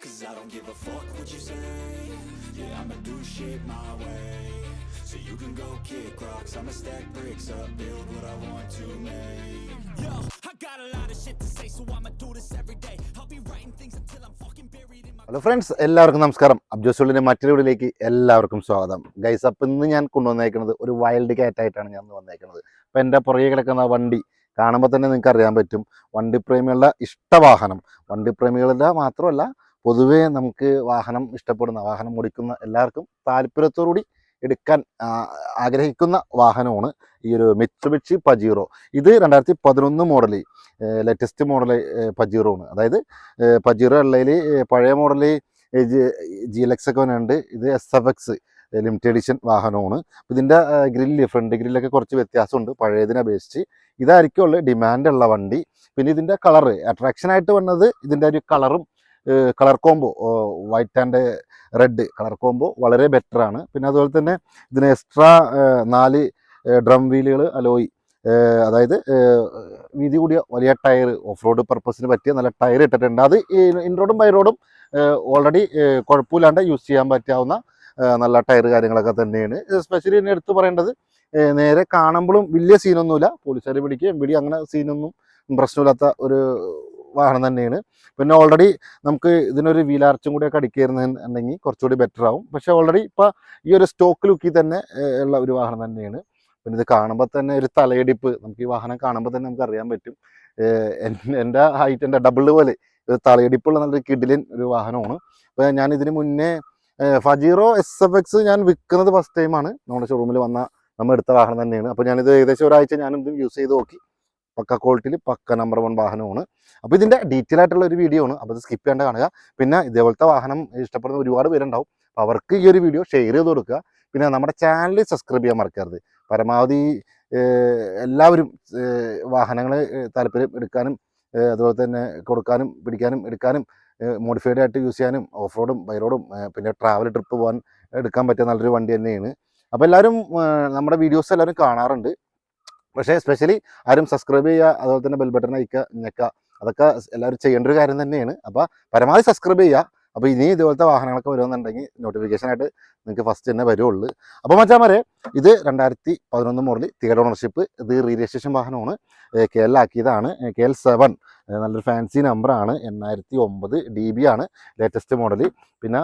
Cause I don't give a fuck what you say. Yeah, I'ma do shit my way. So you can go kick rocks. I'ma stack bricks up, build what I want to make. Yo, I got a lot of shit to say, so I'ma do this every day. I'll be writing things until I'm fucking buried in my. Hello friends എല്ലാവർക്കും നമസ്കാരം അബ്ജോസുള്ളിന്റെ മറ്റൊരു വീഡിയോയിലേക്ക് എല്ലാവർക്കും സ്വാഗതം guys അപ്പം ഇന്ന് ഞാൻ കൊണ്ടുവന്നേക്കുന്നത് ഒരു വൈൽഡ് കാറ്റായിട്ടാണ് ഞാൻ ഇന്ന് വന്നേക്കുന്നത് അപ്പം എന്റെ പുറകെ കിടക്കുന്ന വണ്ടി കാണുമ്പോൾ തന്നെ നിങ്ങൾക്ക് അറിയാൻ പറ്റും. വണ്ടി പ്രേമികളുടെ ഇഷ്ടവാഹനം. വണ്ടി പ്രേമികളുടെ മാത്രമല്ല പൊതുവേ നമുക്ക് വാഹനം ഇഷ്ടപ്പെടുന്ന വാഹനം ഓടിക്കുന്ന എല്ലാവർക്കും താല്പര്യത്തോടുകൂടി എടുക്കാൻ ആഗ്രഹിക്കുന്ന വാഹനമാണ് ഈ ഒരു മിത്സുബിഷി പജീറോ. ഇത് രണ്ടായിരത്തി പതിനൊന്ന് മോഡൽ ലേറ്റസ്റ്റ് മോഡൽ പജീറോ ആണ് അതായത് പജീറോ ഉള്ളതിൽ പഴയ മോഡൽ ജി എൽ എക്സ് ഒക്കെ ഉണ്ട് ഇത് S F X limited edition വാഹനമാണ്. ഇതിന്റെ ഗ്രില്ല് ഫ്രണ്ട് ഗ്രില്ലൊക്കെ കുറച്ച് വ്യത്യാസമുണ്ട്. പഴയതിനെ അപേക്ഷിച്ച്. ഇതായിരിക്കും ഉള്ള ഡിമാൻഡ് ഉള്ള വണ്ടി. പിന്നെ ഇതിന്റെ കളറ് അട്രാക്ഷനായിട്ട് വന്നത് ഇതിന്റെ ഒരു കളറും colour combo white and red colour combo വളരെ ബെറ്റർ ആണ്. പിന്നെ അതുപോലെ തന്നെ ഇതിന് എക്സ്ട്രാ നാല് ഡ്രം വീലുകൾ അലോയി അതായത് വീതി കൂടിയ വലിയ ടയർ ഓഫ് റോഡ് പർപ്പസിന് പറ്റിയ നല്ല ടയർ ഇട്ടിട്ടുണ്ട്. അത് ഇൻ റോഡും ബൈ റോഡും ഓൾറെഡി കുഴപ്പമില്ലാണ്ട് യൂസ് ചെയ്യാൻ പറ്റാവുന്ന നല്ല ടയർ കാര്യങ്ങളൊക്കെ തന്നെയാണ്. സ്പെഷ്യലി എന്നെ എടുത്തു പറയേണ്ടത് നേരെ കാണുമ്പോഴും വലിയ സീനൊന്നുമില്ല. പോലീസുകാർ പിടിക്കുകയും പിടി അങ്ങനെ സീനൊന്നും പ്രശ്നമില്ലാത്ത ഒരു വാഹനം തന്നെയാണ്. പിന്നെ ഓൾറെഡി നമുക്ക് ഇതിനൊരു വീലാർച്ചും കൂടിയൊക്കെ അടിക്കുകയായിരുന്നുണ്ടെങ്കിൽ കുറച്ചുകൂടി ബെറ്റർ ആവും. പക്ഷെ ഓൾറെഡി ഇപ്പോൾ ഈ ഒരു സ്റ്റോക്ക് ലുക്കിൽ തന്നെ ഉള്ള ഒരു വാഹനം തന്നെയാണ്. പിന്നെ ഇത് കാണുമ്പോൾ തന്നെ ഒരു തലയിടിപ്പ്. നമുക്ക് ഈ വാഹനം കാണുമ്പോൾ തന്നെ നമുക്ക് അറിയാൻ പറ്റും. എന്റെ ഹൈറ്റ് എന്റെ ഡബിൾ പോലെ ഒരു തലയടിപ്പുള്ള നല്ലൊരു കിഡിലിൻ ഒരു വാഹനമാണ്. അപ്പോൾ ഞാൻ ഇതിന് മുന്നേ ഫജീറോ എസ് എഫ് എക്സ് ഞാൻ വിൽക്കുന്നത് ഫസ്റ്റ് ടൈമാണ് നമ്മുടെ ഷോറൂമിൽ വന്ന നമ്മൾ എടുത്ത വാഹനം തന്നെയാണ്. അപ്പോൾ ഞാനിത് ഏകദേശം ഒരാഴ്ച ഞാൻ ഇത് യൂസ് ചെയ്ത് നോക്കി. പക്ക ക്വാളിറ്റിയിൽ പക്ക നമ്പർ വൺ വാഹനമാണ്. അപ്പോൾ ഇതിന്റെ ഡീറ്റെയിൽ ആയിട്ടുള്ള ഒരു വീഡിയോ ആണ്. അപ്പോൾ ഇത് സ്കിപ്പ് ചെയ്യേണ്ട കാണുക. പിന്നെ ഇതേപോലത്തെ വാഹനം ഇഷ്ടപ്പെടുന്ന ഒരുപാട് പേരുണ്ടാവും. അപ്പോൾ അവർക്ക് ഈ ഒരു വീഡിയോ ഷെയർ ചെയ്ത് കൊടുക്കുക. പിന്നെ നമ്മുടെ ചാനൽ സബ്സ്ക്രൈബ് ചെയ്യാൻ മറക്കരുത്. പരമാവധി എല്ലാവരും വാഹനങ്ങൾ താല്പര്യം എടുക്കാനും അതുപോലെ തന്നെ കൊടുക്കാനും പിടിക്കാനും എടുക്കാനും മോഡിഫൈഡ് ആയിട്ട് യൂസ് ചെയ്യാനും ഓഫ് റോഡും ബൈ റോഡും പിന്നെ ട്രാവൽ ട്രിപ്പ് പോകാൻ എടുക്കാൻ പറ്റിയ നല്ലൊരു വണ്ടി തന്നെയാണ്. അപ്പോൾ എല്ലാവരും നമ്മുടെ വീഡിയോസ് എല്ലാവരും കാണാറുണ്ട്. പക്ഷേ സ്പെഷ്യലി ആരും സബ്സ്ക്രൈബ് ചെയ്യുക അതുപോലെ തന്നെ ബെൽ ബട്ടൺ അയക്കുക ഞെക്കുക അതൊക്കെ എല്ലാവരും ചെയ്യേണ്ട ഒരു കാര്യം തന്നെയാണ്. അപ്പോൾ പരമാവധി സബ്സ്ക്രൈബ് ചെയ്യുക. അപ്പോൾ ഇനി ഇതുപോലത്തെ വാഹനങ്ങളൊക്കെ വരുമെന്നുണ്ടെങ്കിൽ നോട്ടിഫിക്കേഷൻ ആയിട്ട് നിങ്ങൾക്ക് ഫസ്റ്റ് തന്നെ വരുള്ളൂ അപ്പോൾ മച്ചാമാരെ ഇത് രണ്ടായിരത്തി പതിനൊന്ന് മോഡൽ തിയേറ്റർ ഓണർഷിപ്പ് ഇത് റീ രജിസ്ട്രേഷൻ വാഹനമാണ് കെ എൽ ആക്കിയതാണ്. കെ എൽ സെവൻ നല്ലൊരു ഫാൻസി നമ്പറാണ് എണ്ണായിരത്തി ഒമ്പത് ഡി ബി ആണ് ലേറ്റസ്റ്റ് മോഡൽ പിന്നെ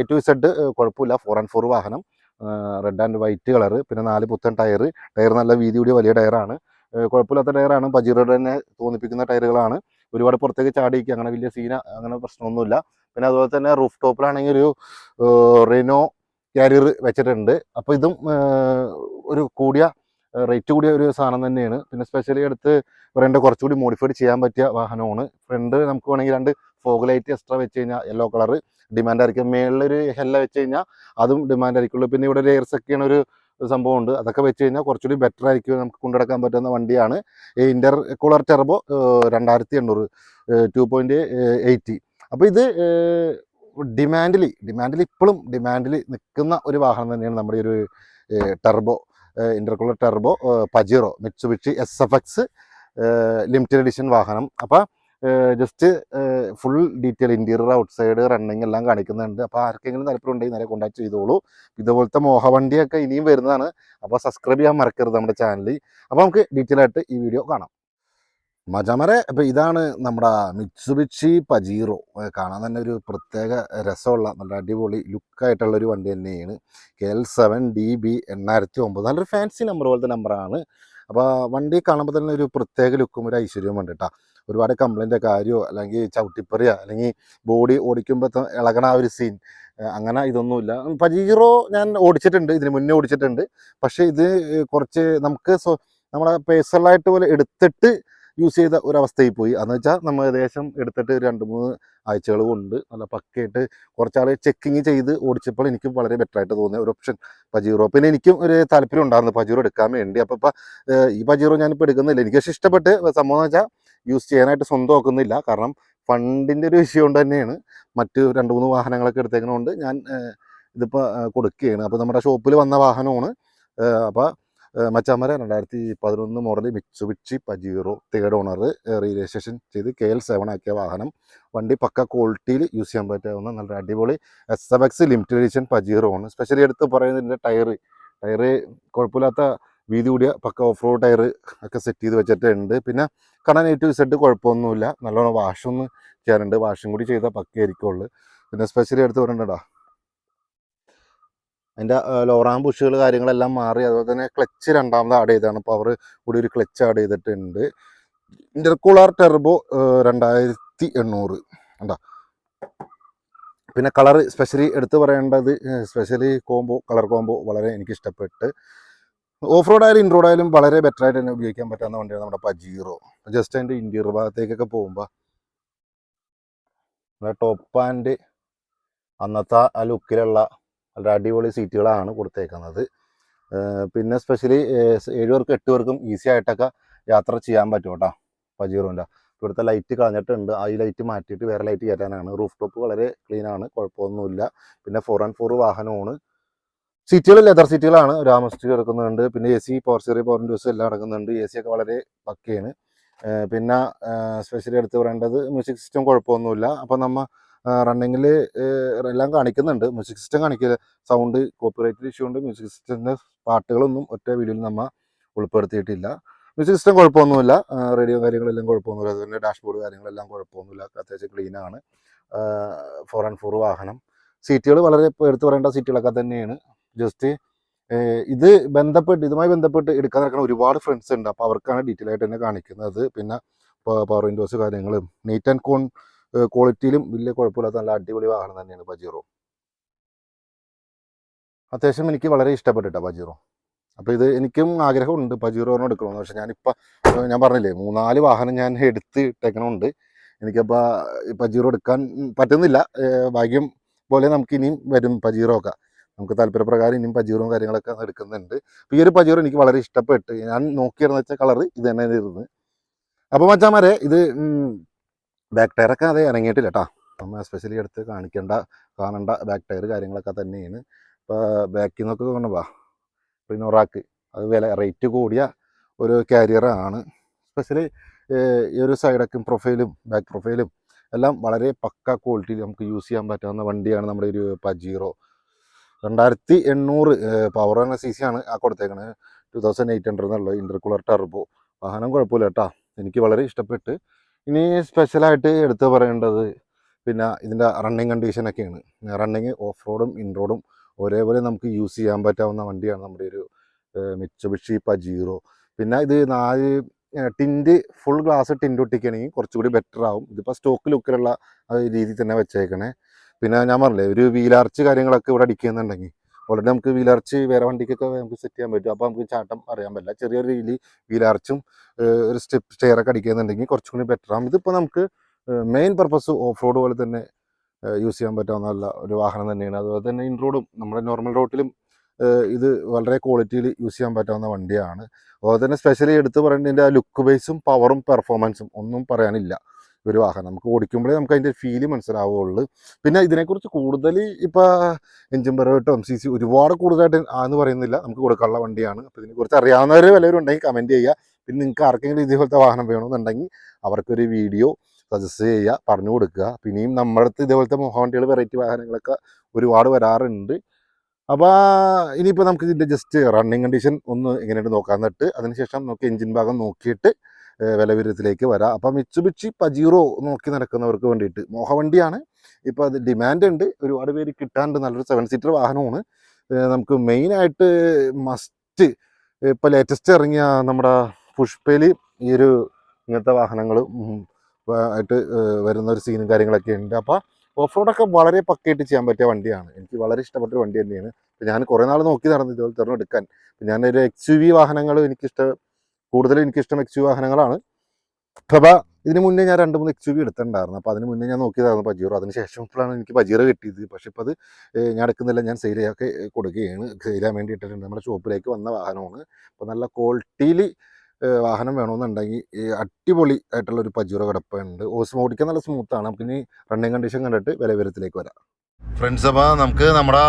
എ ടു സെഡ് കുഴപ്പമില്ല. ഫോർ ആൻഡ് ഫോർ വാഹനം. റെഡ് ആൻഡ് വൈറ്റ് കളറ് പിന്നെ നാല് പുത്തൻ ടയർ ടയർ നല്ല വീതി വലിയ ടയറാണ് കുഴപ്പമില്ലാത്ത ടയറാണ് പജീറോയുടെ തന്നെ തോന്നിപ്പിക്കുന്ന ടയറുകളാണ് ഒരുപാട് പുറത്തേക്ക് ചാടിക്കുക അങ്ങനെ വലിയ സീന അങ്ങനെ പ്രശ്നമൊന്നുമില്ല. പിന്നെ അതുപോലെ തന്നെ റൂഫ് ടോപ്പിലാണെങ്കിൽ ഒരു റിനോ കാരിയർ വെച്ചിട്ടുണ്ട്. അപ്പോൾ ഇതും ഒരു കൂടിയ റേറ്റ് കൂടിയ ഒരു സാധനം തന്നെയാണ്. പിന്നെ സ്പെഷ്യലി എടുത്ത് പറയേണ്ട കുറച്ചുകൂടി മോഡിഫൈഡ് ചെയ്യാൻ പറ്റിയ വാഹനമാണ്. ഫ്രണ്ട് നമുക്ക് വേണമെങ്കിൽ രണ്ട് ഫോഗ് ലൈറ്റ് എക്സ്ട്രാ വെച്ച് കഴിഞ്ഞാൽ യെല്ലോ കളർ ഡിമാൻഡ് ആയിരിക്കും. മേളിലൊരു ഹെല്ല വെച്ച് കഴിഞ്ഞാൽ അതും ഡിമാൻഡ് ആയിരിക്കുള്ളൂ. പിന്നെ ഇവിടെ ഒരു എയർ സെക്കിയാണ് ഒരു സംഭവം ഉണ്ട് അതൊക്കെ വെച്ച് കഴിഞ്ഞാൽ കുറച്ചുകൂടി ബെറ്റർ ആയിരിക്കും നമുക്ക് കൊണ്ടുനടക്കാൻ പറ്റുന്ന വണ്ടിയാണ്. ഈ ഇന്റർ കൂളർ ടെർബോ രണ്ടായിരത്തി എണ്ണൂറ് ടു പോയിന്റ് എയ്റ്റി അപ്പോൾ ഇത് ഡിമാൻഡിൽ ഡിമാൻഡിൽ ഇപ്പോഴും ഡിമാൻഡിൽ നിൽക്കുന്ന ഒരു വാഹനം തന്നെയാണ് നമ്മുടെ ഒരു turbo intercooler turbo Pajero Mitsubishi S F X limited edition വാഹനം. അപ്പോൾ just full detail interior outside running എല്ലാം കാണിക്കുന്നുണ്ട്. അപ്പോൾ ആർക്കെങ്കിലും താല്പര്യം ഉണ്ടെങ്കിൽ നേരെ കോൺടാക്ട് ചെയ്തോളൂ. ഇതുപോലത്തെ മോഹവണ്ടിയൊക്കെ ഇനിയും വരുന്നതാണ്. അപ്പോൾ സബ്സ്ക്രൈബ് ചെയ്യാൻ മറക്കരുത് നമ്മുടെ ചാനലിൽ അപ്പോൾ നമുക്ക് ഡീറ്റെയിൽ ആയിട്ട് ഈ വീഡിയോ കാണാം. മജമരെ അപ്പോൾ ഇതാണ് നമ്മുടെ മിറ്റ്സുബിഷി പജീറോ കാണാൻ തന്നെ ഒരു പ്രത്യേക രസമുള്ള നല്ല അടിപൊളി ലുക്കായിട്ടുള്ള ഒരു വണ്ടി തന്നെയാണ്. K L seven D B എണ്ണായിരത്തി ഒമ്പത്. നല്ലൊരു ഫാൻസി നമ്പർ പോലത്തെ നമ്പറാണ് അപ്പോൾ വണ്ടി കാണുമ്പോൾ തന്നെ ഒരു പ്രത്യേക ലുക്കും ഒരു ഐശ്വര്യവും ഉണ്ട് കേട്ടോ ഒരുപാട് കംപ്ലൈന്റ് കാര്യമോ അല്ലെങ്കിൽ ചവിട്ടിപ്പറിയോ അല്ലെങ്കിൽ ബോഡി ഓടിക്കുമ്പോൾ ഇളകണ ആ ഒരു സീൻ അങ്ങനെ ഇതൊന്നുമില്ല. പജീറോ ഞാൻ ഓടിച്ചിട്ടുണ്ട് ഇതിന് മുന്നേ ഓടിച്ചിട്ടുണ്ട്. പക്ഷേ ഇത് കുറച്ച് നമുക്ക് നമ്മളെ പേഴ്സണലായിട്ട് പോലെ എടുത്തിട്ട് യൂസ് ചെയ്ത ഒരവസ്ഥയിൽ പോയി. അതെന്ന് വെച്ചാൽ നമ്മൾ ഏകദേശം എടുത്തിട്ട് രണ്ട് മൂന്ന് ആഴ്ചകൾ കൊണ്ട് നല്ല പക്കയായിട്ട് കുറച്ചാൾ ചെക്കിങ് ചെയ്ത് ഓടിച്ചപ്പോൾ എനിക്ക് വളരെ ബെറ്റർ ആയിട്ട് തോന്നിയ ഒരു ഓപ്ഷൻ പജീറോ. പിന്നെ എനിക്കും ഒരു താല്പര്യം ഉണ്ടായിരുന്നു പജീറോ എടുക്കാൻ വേണ്ടി. അപ്പോൾ ഇപ്പം ഈ പജീറോ ഞാനിപ്പോൾ എടുക്കുന്നില്ല. എനിക്ക് പക്ഷേ ഇഷ്ടപ്പെട്ട് സംഭവം എന്ന് വെച്ചാൽ യൂസ് ചെയ്യാനായിട്ട് സ്വന്തം നോക്കുന്നില്ല കാരണം ഫണ്ടിന്റെ ഒരു വിഷയം കൊണ്ട് തന്നെയാണ് മറ്റ് രണ്ട് മൂന്ന് വാഹനങ്ങളൊക്കെ എടുത്തേക്കുന്നതുകൊണ്ട് ഞാൻ ഇതിപ്പോൾ കൊടുക്കുകയാണ്. അപ്പോൾ നമ്മുടെ ഷോപ്പിൽ വന്ന വാഹനമാണ്. അപ്പോൾ മച്ചാമര രണ്ടായിരത്തി പതിനൊന്ന് model Mitsubishi Pajero third owner registration ചെയ്ത് കെ എൽ സെവൻ ആക്കിയ വാഹനം. വണ്ടി പക്ക ക്വാളിറ്റിയിൽ യൂസ് ചെയ്യാൻ പറ്റാവുന്ന നല്ല അടിപൊളി S F X limited edition Pajero ആണ്. സ്പെഷ്യലി എടുത്ത് പറയുന്നതിന്റെ ടയർ ടയർ കുഴപ്പമില്ലാത്ത വീതി കൂടിയ പക്ക ഓഫ് റോഡ് ടയർ ഒക്കെ സെറ്റ് ചെയ്ത് വെച്ചിട്ടുണ്ട് പിന്നെ കാണാൻ എ ടു സെറ്റ് കുഴപ്പമൊന്നുമില്ല. നല്ലോണം വാഷൊന്ന് ചെയ്യാനുണ്ട്. വാഷും കൂടി ചെയ്താൽ പക്കയായിരിക്കുള്ളൂ. പിന്നെ സ്പെഷ്യലി എടുത്ത് പറയണ്ടടാ അതിന്റെ ലോറാം ബുഷുകൾ കാര്യങ്ങളെല്ലാം മാറി. അതുപോലെ തന്നെ ക്ലച്ച് രണ്ടാമത് ആഡ് ചെയ്താണ് പവർ കൂടി ഒരു ക്ലച്ച് ആഡ് ചെയ്തിട്ടുണ്ട്. ഇന്റർകൂളർ ടെർബോ രണ്ടായിരത്തി എണ്ണൂറ് എന്താ പിന്നെ കളർ സ്പെഷ്യലി എടുത്ത് പറയേണ്ടത് സ്പെഷ്യലി കോംബോ കളർ കോംബോ വളരെ എനിക്ക് ഇഷ്ടപ്പെട്ട്. ഓഫ് റോഡ് ആയാലും ഇൻ റോഡ് ആയാലും വളരെ ബെറ്റർ ആയിട്ട് തന്നെ ഉപയോഗിക്കാൻ പറ്റാവുന്ന വണ്ടിയാണ് നമ്മുടെ പജീറോ. ജസ്റ്റ് അതിന്റെ ഇന്റീരിയർ ഭാഗത്തേക്കൊക്കെ പോകുമ്പോൾ ടോപ്പ് ആൻഡ് അന്നത്തെ ആ ലുക്കിലുള്ള വളരെ അടിപൊളി സീറ്റുകളാണ് കൊടുത്തേക്കുന്നത്. പിന്നെ സ്പെഷ്യലി ഏഴ് പേർക്കും എട്ട് പേർക്കും ഈസി ആയിട്ടൊക്കെ യാത്ര ചെയ്യാൻ പറ്റും കേട്ടോ പജീറോന്റെ ഇവിടുത്തെ ലൈറ്റ് കളഞ്ഞിട്ടുണ്ട്. ആ ഈ ലൈറ്റ് മാറ്റിയിട്ട് വേറെ ലൈറ്റ് കയറ്റാനാണ്. റൂഫ് ടോപ്പ് വളരെ ക്ലീൻ ആണ്. കുഴപ്പമൊന്നുമില്ല. പിന്നെ ഫോർ ആൻഡ് ഫോർ വാഹനമാണ് സീറ്റുകൾ ലെതർ സീറ്റുകളാണ് ഒരു ആമസ്റ്റ് കിടക്കുന്നുണ്ട്. പിന്നെ എ സി പവർ സീറി പവർ ഡ്യൂസ് എല്ലാം നടക്കുന്നുണ്ട് എ സി ഒക്കെ വളരെ പക്കയാണ്. പിന്നെ സ്പെഷ്യലി എടുത്ത് പറയേണ്ടത് മ്യൂസിക് സിസ്റ്റം കുഴപ്പമൊന്നുമില്ല. അപ്പം നമ്മ റണ്ണിങ്ങിൽ എല്ലാം കാണിക്കുന്നുണ്ട്. മ്യൂസിക് സിസ്റ്റം കാണിക്കില്ല. സൗണ്ട് കോപ്പിറൈറ്റ് ഇഷ്യൂ ഉണ്ട്. മ്യൂസിക് സിസ്റ്റത്തിന്റെ പാട്ടുകളൊന്നും ഒറ്റ വീഡിയോയിൽ നമ്മൾ ഉൾപ്പെടുത്തിയിട്ടില്ല. മ്യൂസിക് സിസ്റ്റം കുഴപ്പമൊന്നുമില്ല. റേഡിയോ കാര്യങ്ങളെല്ലാം കുഴപ്പമൊന്നുമില്ല. അതുപോലെ ഡാഷ്ബോർഡ് കാര്യങ്ങളെല്ലാം കുഴപ്പമൊന്നുമില്ല. അത്യാവശ്യം ക്ലീനാണ് ഫോർ ആൻഡ് ഫോർ വാഹനം. സീറ്റുകൾ വളരെ എടുത്തു പറയേണ്ട സീറ്റുകളൊക്കെ തന്നെയാണ്. ജസ്റ്റ് ഇത് ബന്ധപ്പെട്ട് ഇതുമായി ബന്ധപ്പെട്ട് എടുക്കാൻ നടക്കുന്ന ഒരുപാട് ഫ്രണ്ട്സ് ഉണ്ട്. അപ്പോൾ അവർക്കാണ് ഡീറ്റെയിൽ ആയിട്ട് തന്നെ കാണിക്കുന്നത്. പിന്നെ പവർ വിൻഡോസ് കാര്യങ്ങളും നീറ്റ് ആൻഡ് കോൺ ക്വാളിറ്റിയിലും വലിയ കുഴപ്പമില്ലാത്ത നല്ല അടിപൊളി വാഹനം തന്നെയാണ് പജീറോ അത്യാവശ്യം എനിക്ക് വളരെ ഇഷ്ടപ്പെട്ടിട്ടാ പജീറോ അപ്പോൾ ഇത് എനിക്കും ആഗ്രഹമുണ്ട് പജീറോനെ എടുക്കണമെന്ന് പക്ഷേ ഞാനിപ്പോൾ ഞാൻ പറഞ്ഞില്ലേ മൂന്നാൽ വാഹനം ഞാൻ എടുത്ത് ഇട്ടേക്കണമുണ്ട് എനിക്കപ്പോൾ പജീറോ എടുക്കാൻ പറ്റുന്നില്ല. ഭാഗ്യം പോലെ നമുക്ക് ഇനിയും വരും പജീറോ ഒക്കെ. നമുക്ക് താല്പര്യപ്രകാരം ഇനിയും പജീറും കാര്യങ്ങളൊക്കെ എടുക്കുന്നുണ്ട്. അപ്പോൾ ഈ ഒരു പജീറോ എനിക്ക് വളരെ ഇഷ്ടപ്പെട്ട് ഞാൻ നോക്കിയിരുന്ന വെച്ച കളർ ഇത് തന്നെ ഇരുന്ന് അപ്പോൾ മച്ചാമാരെ ഇത് ബാക്ക് ടയറൊക്കെ അതേ ഇറങ്ങിയിട്ടില്ല കേട്ടോ നമ്മൾ എസ്പെഷ്യലി എടുത്ത് കാണിക്കേണ്ട കാണേണ്ട ബാക്ക് ടയർ കാര്യങ്ങളൊക്കെ തന്നെയാണ്. ഇപ്പോൾ ബാക്കിൽ നിന്നൊക്കെ കൊണ്ടുപോവാ റിനോറാക്ക് അത് വില റേറ്റ് കൂടിയ ഒരു കാരിയറാണ് സ്പെഷ്യലി ഈ ഒരു സൈഡൊക്കെ പ്രൊഫൈലും ബാക്ക് പ്രൊഫൈലും എല്ലാം വളരെ പക്ക ക്വാളിറ്റിയിൽ നമുക്ക് യൂസ് ചെയ്യാൻ പറ്റാവുന്ന വണ്ടിയാണ് നമ്മുടെ ഒരു പജീറോ രണ്ടായിരത്തി എണ്ണൂറ് പവർ എന്ന സി സി ആണ് ആ കൊടുത്തേക്കണത് ടു തൗസൻഡ് എയ്റ്റ് ഹൺഡ്രഡ് എന്നുള്ള ഇന്റർകൂളർ ടർബോ വാഹനം കുഴപ്പമില്ല കേട്ടോ എനിക്ക് വളരെ ഇഷ്ടപ്പെട്ട് ഇനി സ്പെഷ്യലായിട്ട് എടുത്തു പറയേണ്ടത് പിന്നെ ഇതിന്റെ റണ്ണിങ് കണ്ടീഷനൊക്കെയാണ് റണ്ണിങ് ഓഫ് റോഡും ഇൻ റോഡും ഒരേപോലെ നമുക്ക് യൂസ് ചെയ്യാൻ പറ്റാവുന്ന വണ്ടിയാണ് നമ്മുടെ ഒരു മിച്ചബിഷി പജീറോ പിന്നെ ഇത് നാല് ടിന്റ് ഫുൾ ഗ്ലാസ് ടിന്റ് ഒട്ടിക്കുകയാണെങ്കിൽ കുറച്ചുകൂടി ബെറ്റർ ആവും. ഇതിപ്പോൾ സ്റ്റോക്ക് ലുക്കിലുള്ള രീതി തന്നെ വെച്ചേക്കണേ. പിന്നെ ഞാൻ പറഞ്ഞില്ലേ ഒരു വീലാർച്ച് കാര്യങ്ങളൊക്കെ ഇവിടെ അടിക്കുന്നുണ്ടെങ്കിൽ ഓൾറെഡി നമുക്ക് വീലർച്ച് വേറെ വണ്ടിക്കൊക്കെ നമുക്ക് സെറ്റ് ചെയ്യാൻ പറ്റും. അപ്പോൾ നമുക്ക് ചാട്ടം അറിയാൻ പറ്റില്ല. ചെറിയൊരു രീതിയിൽ വീലർച്ചും ഒരു സ്റ്റെപ്പ് സ്റ്റെയറൊക്കെ അടിക്കുന്നുണ്ടെങ്കിൽ കുറച്ചും കൂടി ബെറ്റർ ആകും ഇതിപ്പോൾ നമുക്ക് മെയിൻ പർപ്പസ് ഓഫ് റോഡ് പോലെ തന്നെ യൂസ് ചെയ്യാൻ പറ്റാവുന്ന നല്ല ഒരു വാഹനം തന്നെയാണ്. അതുപോലെ തന്നെ ഇൻ റോഡും നമ്മുടെ നോർമൽ റോഡിലും ഇത് വളരെ ക്വാളിറ്റിയിൽ യൂസ് ചെയ്യാൻ പറ്റാവുന്ന വണ്ടിയാണ്. അതുപോലെ തന്നെ സ്പെഷ്യലി എടുത്ത് പറയേണ്ടതിന്റെ ആ ലുക്ക് ബേസും പവറും പെർഫോമൻസും ഒന്നും പറയാനില്ല. ഒരു വാഹനം. നമുക്ക് ഓടിക്കുമ്പോഴേ നമുക്ക് അതിന്റെ ഫീൽ മനസ്സിലാവുള്ളൂ. പിന്നെ ഇതിനെക്കുറിച്ച് കൂടുതൽ ഇപ്പോൾ എഞ്ചിൻ പെറോട്ടും സി സി ഒരുപാട് കൂടുതലായിട്ട് ആന്ന് പറയുന്നില്ല. നമുക്ക് കൊടുക്കാനുള്ള വണ്ടിയാണ്. അപ്പോൾ ഇതിനെക്കുറിച്ച് അറിയാവുന്നവർ വല്ലവരും ഉണ്ടെങ്കിൽ കമന്റ് ചെയ്യുക പിന്നെ നിങ്ങൾക്ക് ആർക്കെങ്കിലും ഇതേപോലത്തെ വാഹനം വേണമെന്നുണ്ടെങ്കിൽ അവർക്കൊരു വീഡിയോ സജസ്റ്റ് ചെയ്യുക പറഞ്ഞു കൊടുക്കുക. പിന്നെയും നമ്മുടെ അടുത്ത് ഇതേപോലത്തെ മോഹവണ്ടികൾ വെറൈറ്റി വാഹനങ്ങളൊക്കെ ഒരുപാട് വരാറുണ്ട്. അപ്പോൾ ഇനിയിപ്പോൾ നമുക്ക് ഇതിന്റെ ജസ്റ്റ് റണ്ണിങ് കണ്ടീഷൻ ഒന്ന് എങ്ങനെയുണ്ട് നോക്കാൻ എന്നിട്ട് അതിനുശേഷം നമുക്ക് എഞ്ചിൻ ഭാഗം നോക്കിയിട്ട് വിലവിരുദ്ധത്തിലേക്ക് വരാം. അപ്പം മിച്ചുബിച്ചി പജീറോ നോക്കി നടക്കുന്നവർക്ക് വേണ്ടിയിട്ട് മോഹവണ്ടിയാണ്. ഇപ്പോൾ അത് ഡിമാൻഡ് ഉണ്ട് ഒരുപാട് പേര് കിട്ടാണ്ട് നല്ലൊരു സെവൻ സീറ്റർ വാഹനമാണ്. നമുക്ക് മെയിനായിട്ട് മസ്റ്റ് ഇപ്പോൾ ലേറ്റസ്റ്റ് ഇറങ്ങിയ നമ്മുടെ പുഷ്പയിൽ ഈ ഒരു ഇങ്ങനത്തെ വാഹനങ്ങൾ ആയിട്ട് വരുന്ന ഒരു സീനും കാര്യങ്ങളൊക്കെ ഉണ്ട്. അപ്പോൾ ഓഫ് റോഡൊക്കെ വളരെ പക്കയായിട്ട് ചെയ്യാൻ പറ്റിയ വണ്ടിയാണ്. എനിക്ക് വളരെ ഇഷ്ടപ്പെട്ട ഒരു വണ്ടി തന്നെയാണ്. ഞാൻ കുറേ നാൾ നോക്കി നടന്നു ഇതുപോലെ എടുക്കാൻ. ഞാനൊരു എക്സ് യു വി വാഹനങ്ങൾ എനിക്കിഷ്ടം കൂടുതലും എനിക്കിഷ്ടം എക്സ് യു വാഹനങ്ങളാണ്. പ്രഭ ഇതിന് മുന്നേ ഞാൻ രണ്ട് മൂന്ന് എക്സ് യു വി എടുത്തിട്ടുണ്ടായിരുന്നു. അപ്പോൾ അതിന് മുന്നേ ഞാൻ നോക്കിയതായിരുന്നു പജീറോ അതിന് ശേഷം ഇപ്പോഴാണ് എനിക്ക് പജീറോ കിട്ടിയത്. പക്ഷേ ഇപ്പോൾ അത് ഞാൻ എടുക്കുന്നില്ല. ഞാൻ സെയിലൊക്കെ കൊടുക്കുകയാണ്. സെയിലാൻ വേണ്ടി ഇട്ടിട്ടുണ്ട് നമ്മുടെ ഷോപ്പിലേക്ക് വന്ന വാഹനമാണ്. അപ്പോൾ നല്ല ക്വാളിറ്റിയിൽ വാഹനം വേണമെന്നുണ്ടെങ്കിൽ അടിപൊളി ആയിട്ടുള്ള ഒരു പജീറോ കിടപ്പുണ്ട്. ഓസ് ഓടിക്കാൻ നല്ല സ്മൂത്താണ് നമുക്ക് ഇനി റണ്ണിങ് കണ്ടീഷൻ കണ്ടിട്ട് വില വിവരത്തിലേക്ക് വരാം. ഫ്രണ്ട്സ് അപ്പോൾ നമുക്ക് നമ്മുടെ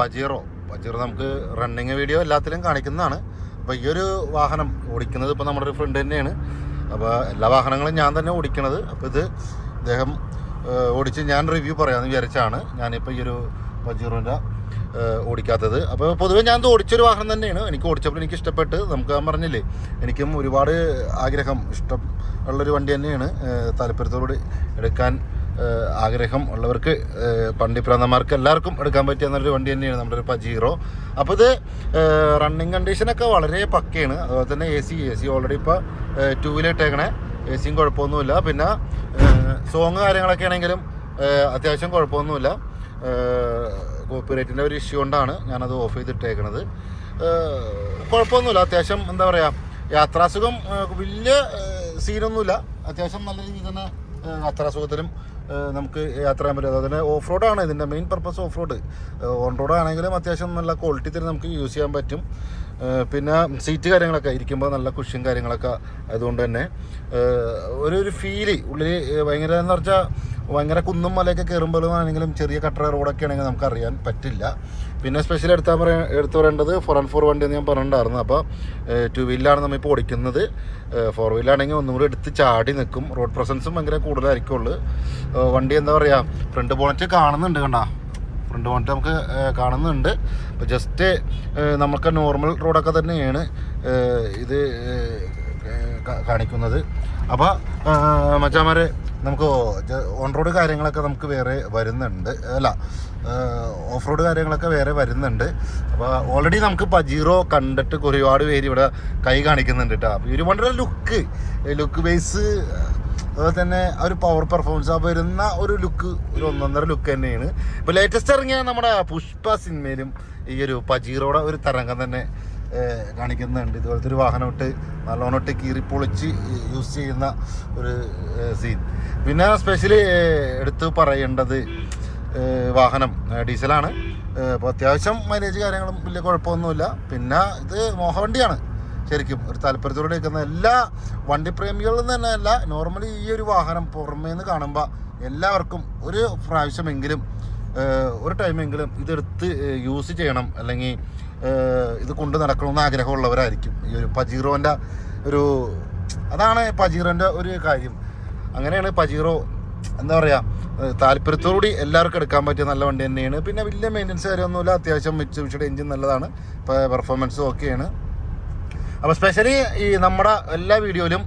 പജീറോ പജീറോ നമുക്ക് റണ്ണിങ് വീഡിയോ എല്ലാത്തിലും കാണിക്കുന്നതാണ്. അപ്പോൾ ഈ ഒരു വാഹനം ഓടിക്കുന്നത് ഇപ്പോൾ നമ്മുടെ ഒരു ഫ്രണ്ട് തന്നെയാണ്. അപ്പോൾ എല്ലാ വാഹനങ്ങളും ഞാൻ തന്നെ ഓടിക്കണത്. അപ്പോൾ ഇത് അദ്ദേഹം ഓടിച്ച് ഞാൻ റിവ്യൂ പറയാമെന്ന് വിചാരിച്ചാണ് ഞാനിപ്പോൾ ഈ ഒരു പജീറോന്റെ ഓടിക്കാത്തത്. അപ്പോൾ പൊതുവെ ഞാൻ ഇത് ഓടിച്ചൊരു വാഹനം തന്നെയാണ്. എനിക്ക് ഓടിച്ചപ്പോൾ എനിക്ക് ഇഷ്ടപ്പെട്ട് നമുക്ക് ഞാൻ പറഞ്ഞില്ലേ എനിക്കും ഒരുപാട് ആഗ്രഹം ഇഷ്ടം ഉള്ളൊരു വണ്ടി തന്നെയാണ്. താല്പര്യത്തോട് എടുക്കാൻ ആഗ്രഹം ഉള്ളവർക്ക് പണ്ടിപ്രാന്തമാർക്ക് എല്ലാവർക്കും എടുക്കാൻ പറ്റിയ നല്ലൊരു വണ്ടി തന്നെയാണ് നമ്മുടെ ഒരു പജീറോ അപ്പോൾ ഇത് റണ്ണിങ് കണ്ടീഷനൊക്കെ വളരെ പക്കയാണ്. അതുപോലെ തന്നെ A C A C already ഇപ്പോൾ ടൂ വീലിട്ടേക്കണേ എ സിയും കുഴപ്പമൊന്നുമില്ല. പിന്നെ സോങ് കാര്യങ്ങളൊക്കെ ആണെങ്കിലും അത്യാവശ്യം കുഴപ്പമൊന്നുമില്ല. കോപ്പിറൈറ്റിന്റെ ഒരു ഇഷ്യൂ കൊണ്ടാണ് ഞാനത് ഓഫ് ചെയ്തിട്ടേക്കണത്. കുഴപ്പമൊന്നുമില്ല. അത്യാവശ്യം എന്താ പറയുക യാത്രാസുഖം വലിയ സീനൊന്നുമില്ല അത്യാവശ്യം നല്ല രീതിയിൽ തന്നെ യാത്രാസുഖത്തിലും നമുക്ക് യാത്ര ചെയ്യാൻ പറ്റും. അതുപോലെ ഓഫ് റോഡാണ് ഇതിന്റെ main purpose off road on road ആണെങ്കിലും അത്യാവശ്യം നല്ല ക്വാളിറ്റി തന്നെ നമുക്ക് യൂസ് ചെയ്യാൻ പറ്റും. പിന്നെ സീറ്റ് കാര്യങ്ങളൊക്കെ ഇരിക്കുമ്പോൾ നല്ല കുഷ്യൻ കാര്യങ്ങളൊക്കെ അതുകൊണ്ട് തന്നെ. ഒരു ഒരു ഫീൽ ഉള്ളിൽ ഭയങ്കര എന്ന് പറഞ്ഞാൽ ഭയങ്കര കുന്നും മലയൊക്കെ കയറുമ്പോഴും ആണെങ്കിലും ചെറിയ കട്ടറ റോഡൊക്കെ ആണെങ്കിൽ നമുക്ക് അറിയാൻ പറ്റില്ല. പിന്നെ സ്പെഷ്യൽ എടുത്താൽ പറയാ എടുത്തു പറയേണ്ടത് ഫോർ ആൻഡ് ഫോർ വണ്ടി എന്ന് ഞാൻ പറഞ്ഞിട്ടുണ്ടായിരുന്നു. അപ്പോൾ ടു വീലാണ് നമ്മൾ ഇപ്പോൾ ഓടിക്കുന്നത്. ഫോർ വീലാണെങ്കിൽ ഒന്നും കൂടി എടുത്ത് ചാടി നിൽക്കും. റോഡ് പ്രസൻസും ഭയങ്കര കൂടുതലായിരിക്കുള്ളൂ വണ്ടി എന്താ പറയുക ഫ്രണ്ട് ബോണറ്റ് കാണുന്നുണ്ട് കണ്ടാ? ഫ്രണ്ട് ബോണറ്റ് നമുക്ക് കാണുന്നുണ്ട്. അപ്പോൾ ജസ്റ്റ് നമുക്ക് നോർമൽ റോഡൊക്കെ തന്നെയാണ് ഇത് കാണിക്കുന്നത്. അപ്പോൾ മച്ചാമാരെ നമുക്ക് ഓൺ റോഡ് കാര്യങ്ങളൊക്കെ നമുക്ക് വേറെ വരുന്നുണ്ട്. അല്ല ഓഫ് റോഡ് കാര്യങ്ങളൊക്കെ വേറെ വരുന്നുണ്ട്. അപ്പോൾ ഓൾറെഡി നമുക്ക് പജീറോ കണ്ടിട്ട് ഒരുപാട് പേര് ഇവിടെ കൈ കാണിക്കുന്നുണ്ട് കേട്ടോ അപ്പോൾ ഒരു വളരെ ലുക്ക് ലുക്ക് ബേസ് അതുപോലെ തന്നെ ആ ഒരു പവർ പെർഫോമൻസ് ആ വരുന്ന ഒരു ലുക്ക് ഒരു ഒന്നൊന്നര ലുക്ക് തന്നെയാണ്. ഇപ്പോൾ ലേറ്റസ്റ്റ് ഇറങ്ങിയ നമ്മുടെ പുഷ്പ സിനിമയിലും ഈ ഒരു പജീറോയുടെ ഒരു തരംഗം തന്നെ കാണിക്കുന്നുണ്ട്. ഇതുപോലത്തെ ഒരു വാഹനം ഇട്ട് നല്ലോണം ഇട്ട് കീറിപ്പൊളിച്ച് യൂസ് ചെയ്യുന്ന ഒരു സീൻ പിന്നെ സ്പെഷ്യലി എടുത്ത് പറയേണ്ടത് വാഹനം ഡീസലാണ്. അപ്പോൾ അത്യാവശ്യം മൈലേജ് കാര്യങ്ങളും വലിയ കുഴപ്പമൊന്നുമില്ല. പിന്നെ ഇത് മോഹവണ്ടിയാണ്. ശരിക്കും ഒരു താല്പര്യത്തോടെ എടുക്കുന്ന എല്ലാ വണ്ടി പ്രേമികളിൽ തന്നെ അല്ല നോർമലി ഈ ഒരു വാഹനം പുറമേ നിന്ന് കാണുമ്പോൾ എല്ലാവർക്കും ഒരു പ്രാവശ്യമെങ്കിലും ഒരു ടൈമെങ്കിലും ഇതെടുത്ത് യൂസ് ചെയ്യണം. അല്ലെങ്കിൽ ഇത് കൊണ്ട് നടക്കണമെന്ന് ആഗ്രഹമുള്ളവരായിരിക്കും. ഈ ഒരു പജീറോന്റെ ഒരു അതാണ് പജീറോന്റെ ഒരു കാര്യം. അങ്ങനെയാണ് പജീറോ എന്താ പറയുക താല്പര്യത്തോടുകൂടി എല്ലാവർക്കും എടുക്കാൻ പറ്റിയ നല്ല വണ്ടി തന്നെയാണ്. പിന്നെ വലിയ മെയിന്റനൻസ് കാര്യമൊന്നുമില്ല അത്യാവശ്യം മിച്ചുബിഷിയുടെ എഞ്ചിൻ നല്ലതാണ്. പെർഫോമൻസും ഓക്കെയാണ്. അപ്പോൾ സ്പെഷ്യലി ഈ നമ്മുടെ എല്ലാ വീഡിയോയിലും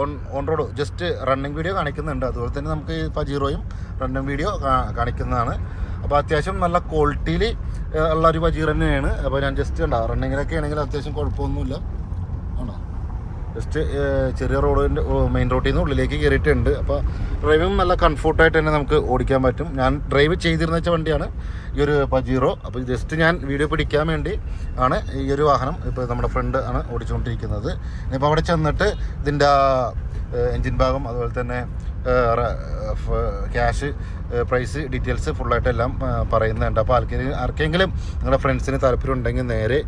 on on road just running video കാണിക്കുന്നുണ്ട്. അതുപോലെ തന്നെ നമുക്ക് പജീറോയും റണ്ണിങ് വീഡിയോ കാണിക്കുന്നതാണ്. അപ്പോൾ അത്യാവശ്യം നല്ല ക്വാളിറ്റിയിൽ ഉള്ള ഒരു പജീർ അപ്പോൾ ഞാൻ ജസ്റ്റ് ഉണ്ടാകും റണ്ണിങ്ങിലൊക്കെ ആണെങ്കിൽ അത്യാവശ്യം കുഴപ്പമൊന്നുമില്ല. ജസ്റ്റ് ചെറിയ റോഡിന്റെ മെയിൻ റോഡിൽ നിന്ന് ഉള്ളിലേക്ക് കയറിയിട്ടുണ്ട് അപ്പോൾ ഡ്രൈവിംഗ് നല്ല കംഫർട്ടായിട്ട് തന്നെ നമുക്ക് ഓടിക്കാൻ പറ്റും. ഞാൻ ഡ്രൈവ് ചെയ്തിരുന്ന വെച്ച വണ്ടിയാണ് ഈ ഒരു പജീറോ അപ്പോൾ ജസ്റ്റ് ഞാൻ വീഡിയോ പിടിക്കാൻ വേണ്ടി ആണ് ഈ ഒരു വാഹനം ഇപ്പോൾ നമ്മുടെ ഫ്രണ്ട് ആണ് ഓടിച്ചുകൊണ്ടിരിക്കുന്നത്. ഇപ്പോൾ അവിടെ ചെന്നിട്ട് ഇതിന്റെ എൻജിൻ ഭാഗം അതുപോലെ തന്നെ ക്യാഷ് പ്രൈസ് ഡീറ്റെയിൽസ് ഫുള്ളായിട്ട് എല്ലാം പറയുന്നുണ്ട്. അപ്പോൾ ആർക്കെങ്കിലും ആർക്കെങ്കിലും നിങ്ങളുടെ ഫ്രണ്ട്സിന് താല്പര്യം ഉണ്ടെങ്കിൽ നേരെ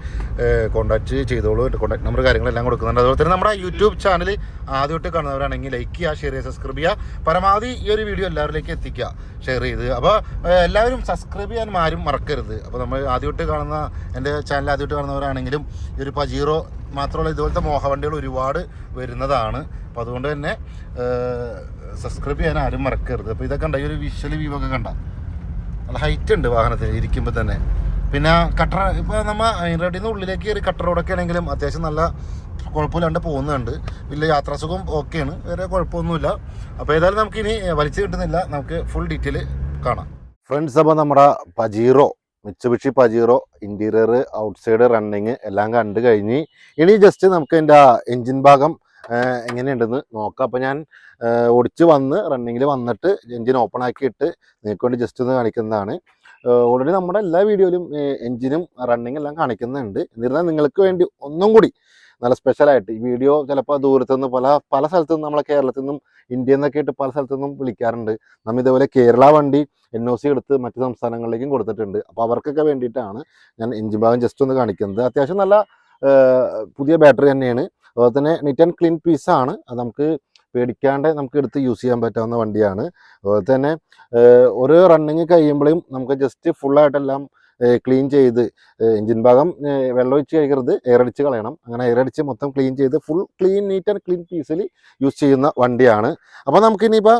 കോൺടാക്റ്റ് ചെയ്തോളൂ. കോൺടാക്ട് നമ്പർ കാര്യങ്ങളെല്ലാം കൊടുക്കുന്നുണ്ട്. അതുപോലെ തന്നെ നമ്മുടെ യൂട്യൂബ് ചാനൽ ആദ്യമായിട്ട് കാണുന്നവരാണെങ്കിൽ ലൈക്ക് ചെയ്യുക ഷെയർ ചെയ്യുക സബ്സ്ക്രൈബ് ചെയ്യുക. പരമാവധി ഈ ഒരു വീഡിയോ എല്ലാവരിലേക്ക് എത്തിക്കുക. ഷെയർ ചെയ്ത്. അപ്പോൾ എല്ലാവരും സബ്സ്ക്രൈബ് ചെയ്യാൻ ആരും മറക്കരുത്. അപ്പോൾ നമ്മൾ ആദ്യമായിട്ട് കാണുന്ന എന്റെ ചാനൽ ആദ്യമായിട്ട് കാണുന്നവരാണെങ്കിലും ഈ ഒരു പജീറോ മാത്രമല്ല ഇതുപോലത്തെ മോഹവണ്ടികൾ ഒരുപാട് വരുന്നതാണ്. അപ്പോൾ അതുകൊണ്ട് തന്നെ സബ്സ്ക്രൈബ് ചെയ്യാൻ ആരും മറക്കരുത്. അപ്പോൾ ഇതൊക്കെ കണ്ട ഈ ഒരു വിഷ്വൽ വ്യൂ ഒക്കെ കണ്ട. നല്ല ഹൈറ്റ് ഉണ്ട് വാഹനത്തിൽ ഇരിക്കുമ്പോൾ തന്നെ. പിന്നെ കട്ടർ ഇപ്പോൾ നമ്മൾ റോഡിൽ നിന്ന് ഉള്ളിലേക്ക് കയറി കട്ടർ റോഡൊക്കെ ആണെങ്കിലും അത്യാവശ്യം നല്ല കുഴപ്പമില്ലാണ്ട് പോകുന്നുണ്ട്. വലിയ യാത്രാസുഖം ഓക്കെയാണ്. വേറെ കുഴപ്പമൊന്നുമില്ല. അപ്പോൾ ഏതായാലും നമുക്ക് ഇനി വലിച്ചു കിട്ടുന്നില്ല. നമുക്ക് ഫുൾ ഡീറ്റെയിൽ കാണാം. ഫ്രണ്ട്സ് അപ്പോൾ നമ്മുടെ Pajero Mitsubishi Pajero interior outside running എല്ലാം കണ്ടു കഴിഞ്ഞ് ഇനി ജസ്റ്റ് നമുക്ക് എന്റെ എൻജിൻ ഭാഗം എങ്ങനെയുണ്ടെന്ന് നോക്കാം. അപ്പോൾ ഞാൻ ഓടിച്ച് വന്ന് റണ്ണിങ്ങിൽ വന്നിട്ട് എൻജിൻ ഓപ്പൺ ആക്കിയിട്ട് നിങ്ങൾക്ക് വേണ്ടി ജസ്റ്റ് ഒന്ന് കാണിക്കുന്നതാണ്. ഓൾറെഡി നമ്മുടെ എല്ലാ വീഡിയോയിലും എൻജിനും റണ്ണിങ് എല്ലാം കാണിക്കുന്നുണ്ട്. എന്നിരുന്നാൽ നിങ്ങൾക്ക് വേണ്ടി ഒന്നും കൂടി നല്ല സ്പെഷ്യലായിട്ട് ഈ വീഡിയോ ചിലപ്പോൾ ദൂരത്തു നിന്ന് പല പല സ്ഥലത്തു നിന്നും നമ്മളെ കേരളത്തിൽ നിന്നും ഇന്ത്യയിൽ നിന്നൊക്കെ ആയിട്ട് പല സ്ഥലത്തു നിന്നും വിളിക്കാറുണ്ട്. നമ്മൾ ഇതേപോലെ കേരള വണ്ടി എൻ ഒ സി എടുത്ത് മറ്റു സംസ്ഥാനങ്ങളിലേക്കും കൊടുത്തിട്ടുണ്ട്. അപ്പോൾ അവർക്കൊക്കെ വേണ്ടിയിട്ടാണ് ഞാൻ എഞ്ചിൻ ഭാഗം ജസ്റ്റ് ഒന്ന് കാണിക്കുന്നത്. അത്യാവശ്യം നല്ല പുതിയ ബാറ്ററി തന്നെയാണ്. അതുപോലെ തന്നെ നീറ്റ് ആൻഡ് ക്ലീൻ പീസാണ് അത് നമുക്ക് പേടിക്കാണ്ട് നമുക്ക് എടുത്ത് യൂസ് ചെയ്യാൻ പറ്റാവുന്ന വണ്ടിയാണ്. അതുപോലെ തന്നെ ഓരോ റണ്ണിങ് കഴിയുമ്പോഴും നമുക്ക് ജസ്റ്റ് ഫുള്ളായിട്ടെല്ലാം ക്ലീൻ ചെയ്ത് എഞ്ചിൻ ഭാഗം വെള്ളമൊഴിച്ച് കഴിക്കരുത്. എയറടിച്ച് കളയണം. അങ്ങനെ എയറടിച്ച് മൊത്തം ക്ലീൻ ചെയ്ത് full clean neat and clean പീസിൽ യൂസ് ചെയ്യുന്ന വണ്ടിയാണ്. അപ്പോൾ നമുക്കിനിയിപ്പോൾ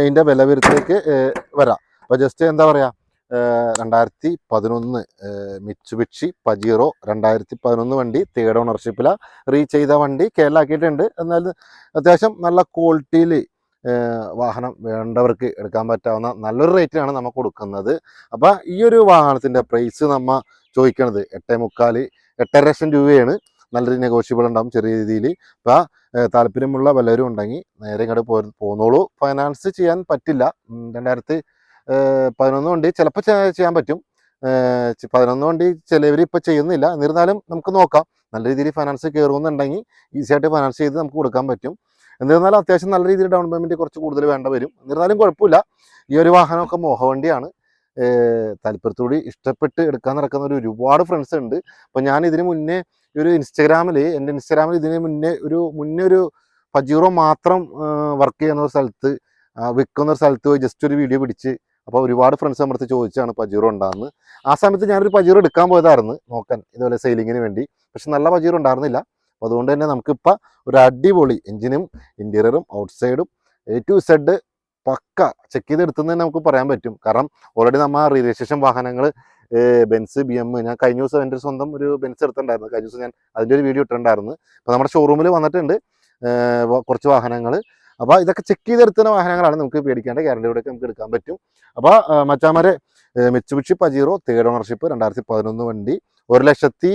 ഇതിന്റെ വില വരുത്തേക്ക് വരാം. അപ്പോൾ ജസ്റ്റ് എന്താ പറയുക രണ്ടായിരത്തി പതിനൊന്ന് മിച്ചുബിക്ഷി പജീറോ രണ്ടായിരത്തി പതിനൊന്ന് വണ്ടി തേർഡ് ഓണർഷിപ്പിലാണ് റീച്ച് ചെയ്ത വണ്ടി കേരളാക്കിയിട്ടുണ്ട്. എന്നാൽ അത്യാവശ്യം നല്ല ക്വാളിറ്റിയിൽ വാഹനം വേണ്ടവർക്ക് എടുക്കാൻ പറ്റാവുന്ന നല്ലൊരു റേറ്റിനാണ് നമ്മൾ കൊടുക്കുന്നത്. അപ്പോൾ ഈ ഒരു വാഹനത്തിന്റെ പ്രൈസ് നമ്മൾ ചോദിക്കണത് എട്ടേ മുക്കാൽ എട്ടര ലക്ഷം രൂപയാണ്. നല്ലൊരു നെഗോഷ്യബിൾ ഉണ്ടാവും ചെറിയ രീതിയിൽ. അപ്പോൾ താല്പര്യമുള്ള പലരും ഉണ്ടെങ്കിൽ നേരെ ഇങ്ങോട്ട് പോ പോന്നോളൂ. ഫൈനാൻസ് ചെയ്യാൻ പറ്റില്ല. രണ്ടായിരത്തി പതിനൊന്ന് വണ്ടി ചിലപ്പോൾ ചെയ്യാൻ പറ്റും. പതിനൊന്ന് വണ്ടി ചിലവർ ഇപ്പോൾ ചെയ്യുന്നില്ല. എന്നിരുന്നാലും നമുക്ക് നോക്കാം. നല്ല രീതിയിൽ ഫൈനാൻസ് കയറുമെന്നുണ്ടെങ്കിൽ ഈസി ആയിട്ട് ഫൈനാൻസ് ചെയ്ത് നമുക്ക് കൊടുക്കാൻ പറ്റും. എന്നിരുന്നാലും അത്യാവശ്യം നല്ല രീതിയിൽ ഡൗൺ പേയ്മെന്റ് കുറച്ച് കൂടുതൽ വേണ്ട വരും. എന്നിരുന്നാലും കുഴപ്പമില്ല. ഈ ഒരു വാഹനമൊക്കെ മോഹവണ്ടിയാണ്. വണ്ടിയാണ് താല്പര്യത്തോടി ഇഷ്ടപ്പെട്ട് എടുക്കാൻ നടക്കുന്ന ഒരു ഒരുപാട് ഫ്രണ്ട്സ് ഉണ്ട്. അപ്പോൾ ഞാൻ ഇതിന് മുന്നേ ഒരു ഇൻസ്റ്റഗ്രാമിൽ എന്റെ ഇൻസ്റ്റഗ്രാമിൽ ഇതിന് മുന്നേ ഒരു മുന്നേ ഒരു പജീറോ മാത്രം വർക്ക് ചെയ്യുന്ന ഒരു സ്ഥലത്ത് വിൽക്കുന്ന ഒരു സ്ഥലത്ത് പോയി ജസ്റ്റ് ഒരു വീഡിയോ പിടിച്ച് അപ്പോൾ ഒരുപാട് ഫ്രണ്ട്സ് നമ്മുടെ ചോദിച്ചാണ് പജീറോ ഉണ്ടാകുന്നത് ആ സമയത്ത് ഞാനൊരു പജീറോ എടുക്കാൻ പോയതായിരുന്നു നോക്കാൻ ഇതുപോലെ സെയിലിങ്ങിന് വേണ്ടി. പക്ഷെ നല്ല പജീറോ ഉണ്ടായിരുന്നില്ല. അപ്പോൾ അതുകൊണ്ട് തന്നെ നമുക്കിപ്പോൾ ഒരു അടിപൊളി എഞ്ചിനും ഇന്റീരിയറും ഔട്ട്സൈഡും എ ടു സെഡ് പക്ക ചെക്ക് ചെയ്തെടുത്തെന്ന് തന്നെ നമുക്ക് പറയാൻ പറ്റും. കാരണം ഓൾറെഡി നമ്മൾ രജിസ്ട്രേഷൻ വാഹനങ്ങൾ ബെൻസ് ബി എം ഞാൻ കഴിഞ്ഞ ദിവസം എന്റെ സ്വന്തം ഒരു ബെൻസ് എടുത്തിട്ടുണ്ടായിരുന്നു. കഴിഞ്ഞ ദിവസം ഞാൻ അതിന്റെ ഒരു വീഡിയോ ഇട്ടിട്ടുണ്ടായിരുന്നു. അപ്പോൾ നമ്മുടെ ഷോറൂമിൽ വന്നിട്ടുണ്ട്. കുറച്ച് വാഹനങ്ങൾ അപ്പോൾ ഇതൊക്കെ ചെക്ക് ചെയ്തെടുത്തുന്ന വാഹനങ്ങളാണ് നമുക്ക് പേടിക്കേണ്ട. ഗ്യാരണ്ടിയോടെ നമുക്ക് എടുക്കാൻ പറ്റും. അപ്പോൾ മച്ചാമാരെ മെച്ചുബിഷി പജീറോ തേർഡ് ഓണർഷിപ്പ് രണ്ടായിരത്തി പതിനൊന്ന് വണ്ടി ഒരു ലക്ഷത്തി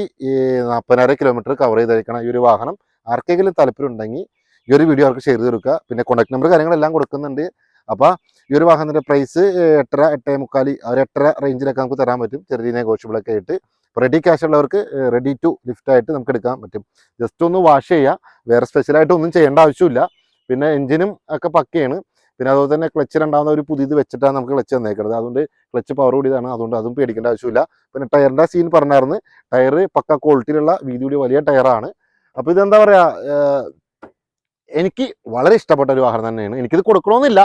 നാൽപ്പതിനായിരം കിലോമീറ്റർ കവർ ചെയ്തിരിക്കണം ഈ ഒരു വാഹനം. ആർക്കെങ്കിലും താല്പര്യം ഉണ്ടെങ്കിൽ ഈ ഒരു വീഡിയോ അവർക്ക് ഷെയർ ചെയ്ത് കൊടുക്കുക പിന്നെ കോൺടാക്ട് നമ്പർ കാര്യങ്ങളെല്ലാം കൊടുക്കുന്നുണ്ട്. അപ്പോൾ ഈ ഒരു വാഹനത്തിന്റെ പ്രൈസ് എട്ടര എട്ടേ മുക്കാൽ ആ ഒരു എട്ടര റേഞ്ചിലൊക്കെ നമുക്ക് തരാൻ പറ്റും. ചെറിയ നെഗോഷ്യബിൾ ഒക്കെ ആയിട്ട്. റെഡി ക്യാഷ് ഉള്ളവർക്ക് റെഡി ടു ലിഫ്റ്റ് ആയിട്ട് നമുക്ക് എടുക്കാൻ പറ്റും. ജസ്റ്റ് ഒന്ന് വാഷ് ചെയ്യുക. വേറെ സ്പെഷ്യലായിട്ട് ഒന്നും ചെയ്യേണ്ട ആവശ്യമില്ല. പിന്നെ എഞ്ചിനും ഒക്കെ പക്കയാണ്. പിന്നെ അതുപോലെ തന്നെ ക്ലച്ച് രണ്ടാമത് ഒരു പുതിയത് വെച്ചിട്ടാണ് നമുക്ക് ക്ലച്ച് തന്നേക്കുന്നത്. അതുകൊണ്ട് ക്ലച്ച് പവർ കൂടിയതാണ്. അതുകൊണ്ട് അതും പേടിക്കേണ്ട ആവശ്യമില്ല. പിന്നെ ടയറിന്റെ സീൻ പറഞ്ഞായിരുന്നു. ടയർ പക്ക ക്വാളിറ്റിയിലുള്ള വീതി വലിയ ടയറാണ് അപ്പോൾ ഇതെന്താ പറയുക എനിക്ക് വളരെ ഇഷ്ടപ്പെട്ട ഒരു വാഹനം തന്നെയാണ്. എനിക്കിത് കൊടുക്കണമെന്നില്ല.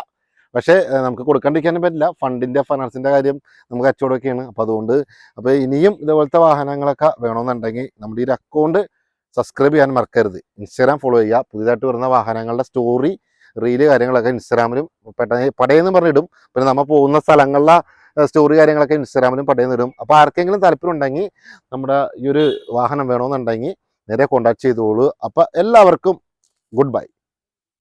പക്ഷേ നമുക്ക് കൊടുക്കാണ്ടിരിക്കാനും പറ്റില്ല. ഫണ്ടിന്റെ ഫൈനാൻസിന്റെ കാര്യം നമുക്ക് കച്ചവടമൊക്കെയാണ്. അപ്പോൾ അതുകൊണ്ട് അപ്പോൾ ഇനിയും ഇതുപോലത്തെ വാഹനങ്ങളൊക്കെ വേണമെന്നുണ്ടെങ്കിൽ നമ്മുടെ ഈ അക്കൗണ്ട് സബ്സ്ക്രൈബ് ചെയ്യാൻ മറക്കരുത്. ഇൻസ്റ്റാഗ്രാം ഫോളോ ചെയ്യുക. പുതിയതായിട്ട് വരുന്ന വാഹനങ്ങളുടെ സ്റ്റോറി റീൽ കാര്യങ്ങളൊക്കെ ഇൻസ്റ്റാഗ്രാമിലും പെട്ടെന്ന് പടയെന്ന് പറഞ്ഞിടും. പിന്നെ നമ്മൾ പോകുന്ന സ്ഥലങ്ങളിലെ സ്റ്റോറി കാര്യങ്ങളൊക്കെ ഇൻസ്റ്റാഗ്രാമിലും പടയെന്ന് ഇടും അപ്പോൾ ആർക്കെങ്കിലും താല്പര്യം ഉണ്ടെങ്കിൽ നമ്മുടെ ഈ ഒരു വാഹനം വേണമെന്നുണ്ടെങ്കിൽ നേരെ കോൺടാക്ട് ചെയ്തോളൂ. അപ്പോൾ എല്ലാവർക്കും ഗുഡ് ബൈ